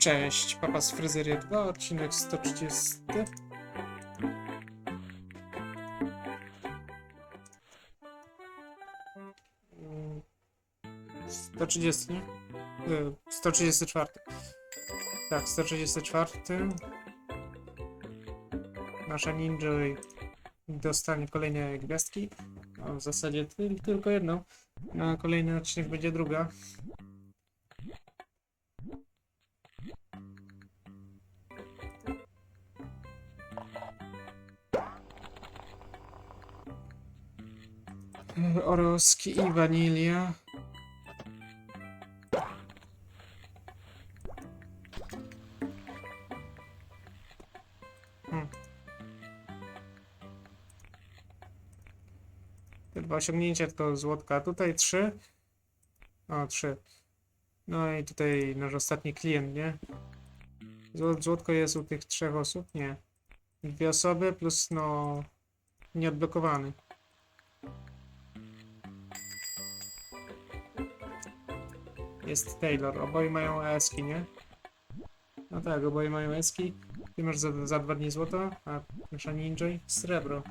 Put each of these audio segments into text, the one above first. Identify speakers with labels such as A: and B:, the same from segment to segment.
A: Cześć, Papa z Fryzeria 2, odcinek 130. Mm, 130, nie? E, 134. Tak, 134. Nasza ninja dostanie kolejne gwiazdki. A w zasadzie ty- tylko jedną. A kolejny odcinek będzie druga. Oroski i wanilia. Hmm. Te dwa osiągnięcia to złotka. Tutaj trzy. O, trzy. No i tutaj nasz ostatni klient, nie? Zło- Złotko jest u tych trzech osób? Nie. Dwie osoby plus no nieodblokowany. Jest Taylor. Oboje mają eski, nie? No tak, oboje mają eski. Ty masz za, za dwa dni złoto, a nasza ninja srebro.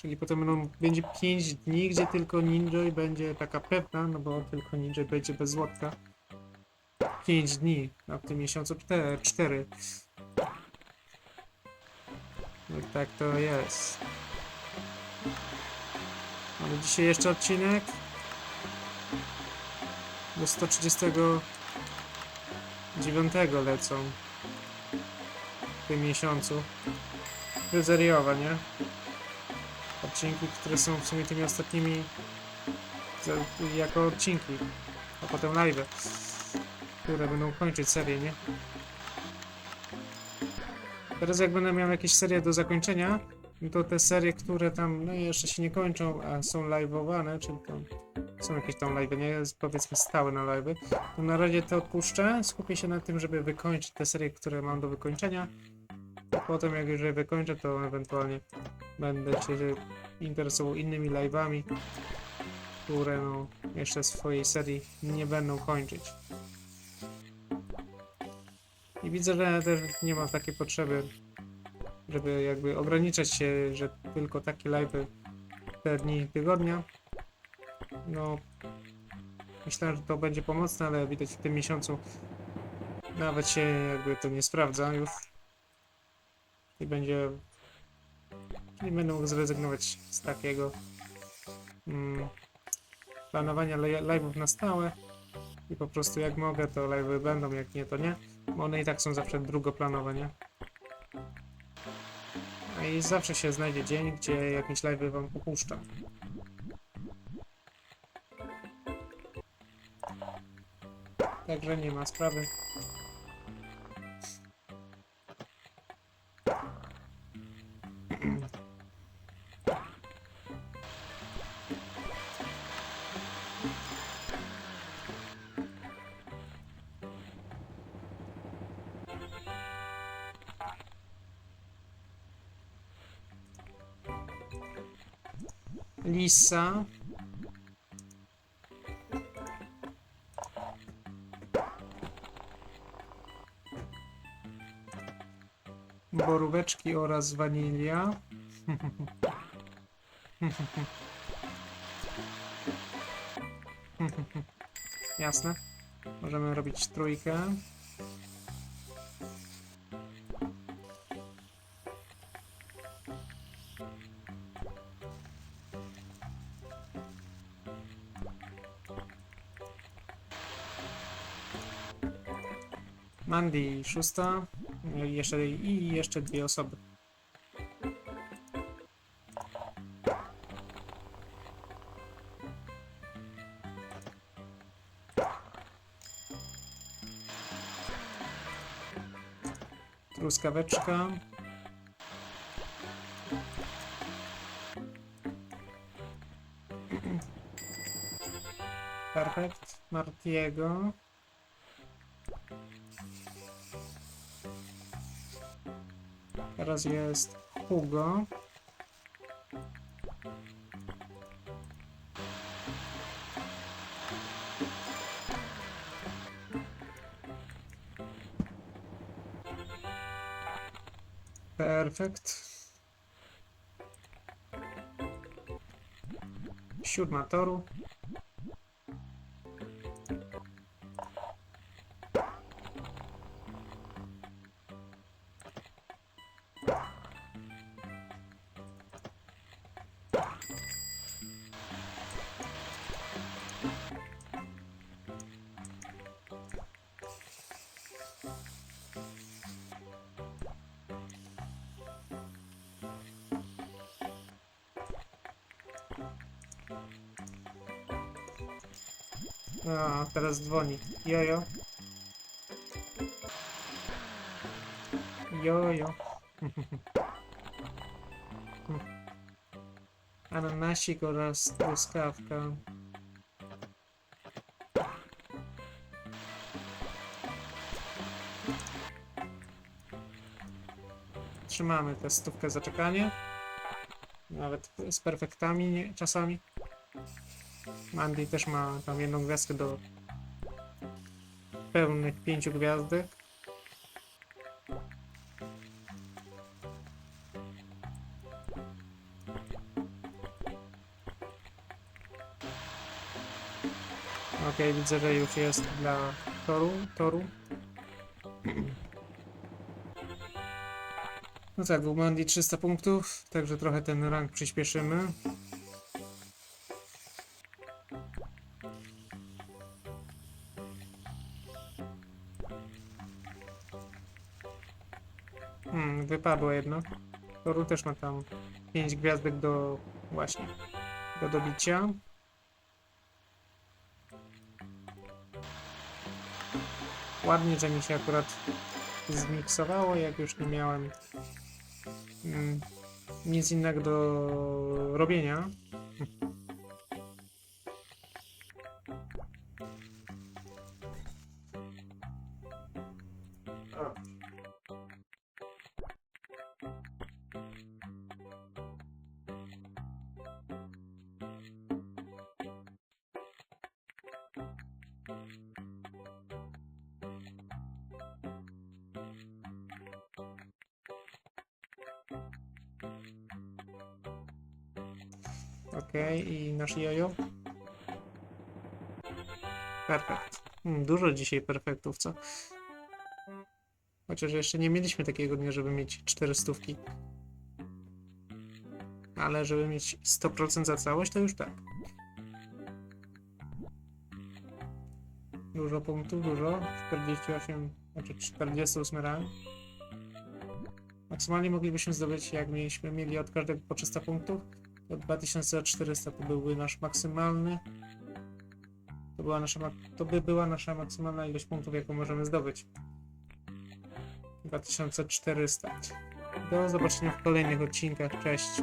A: Czyli potem będzie 5 dni, gdzie tylko ninja będzie taka pewna, no bo tylko ninja będzie bez złotka. 5 dni, a w tym miesiącu 4. No tak to jest. Mamy dzisiaj jeszcze odcinek do 139 lecą w tym miesiącu. Fryzeriowe, nie? Odcinki, które są w sumie tymi ostatnimi jako odcinki, a potem live, które będą kończyć serię, nie? Teraz jak będę miał jakieś serie do zakończenia, to te serie, które tam no jeszcze się nie kończą, a są live'owane, czyli tam są jakieś tam live, nie powiedzmy stałe na live, to na razie to odpuszczę, skupię się na tym, żeby wykończyć te serie, które mam do wykończenia. Potem jak już je wykończę, to ewentualnie będę się interesował innymi live'ami, które no jeszcze swojej serii nie będą kończyć. I widzę, że też nie ma takiej potrzeby, żeby jakby ograniczać się, że tylko takie live'y te dni tygodnia. No, myślałem, że to będzie pomocne, ale widać w tym miesiącu nawet się jakby to nie sprawdza już. I będzie. Nie będę mógł zrezygnować z takiego mm, planowania li- live'ów na stałe. I po prostu jak mogę, to live'y będą, jak nie, to nie. Bo one i tak są zawsze drugoplanowe, nie? A i zawsze się znajdzie dzień, gdzie jakieś live'y wam popuszczam. Także nie ma sprawy. Lisa. Boróweczki oraz wanilia. Jasne. Możemy robić trójkę. Mandy szósta. I jeszcze, I jeszcze dwie osoby. Truskaweczka. Perfekt. Martiego. Teraz jest Hugo. Perfekt. Siódma toru. A, teraz dzwoni. Jojo. Jojo. Ananasik oraz truskawka. Trzymamy tę stówkę za czekanie. Nawet z perfektami nie, czasami. Mandy też ma tam jedną gwiazdkę do pełnych pięciu gwiazdek. Okej, widzę, że już jest dla toru. toru. No tak, u Mandy 300 punktów, także trochę ten rank przyspieszymy. Hmm, wypadło jedno. Toru też ma tam 5 gwiazdek do właśnie do dobicia. Ładnie, że mi się akurat zmiksowało, jak już nie miałem mm, nic innego do robienia. Okej, i nasz jojo. Perfekt. Mm, Dużo dzisiaj perfektów, co? Chociaż jeszcze nie mieliśmy takiego dnia, żeby mieć 4 stówki. Ale żeby mieć 100% za całość, to już tak. Dużo punktów, dużo. 48, znaczy 48 rank. Maksymalnie moglibyśmy zdobyć, jak mieliśmy mieli od każdego po 300 punktów, to 2400 to byłby nasz maksymalny. To, była nasza, to by była nasza maksymalna ilość punktów, jaką możemy zdobyć. 2400. Do zobaczenia w kolejnych odcinkach. Cześć.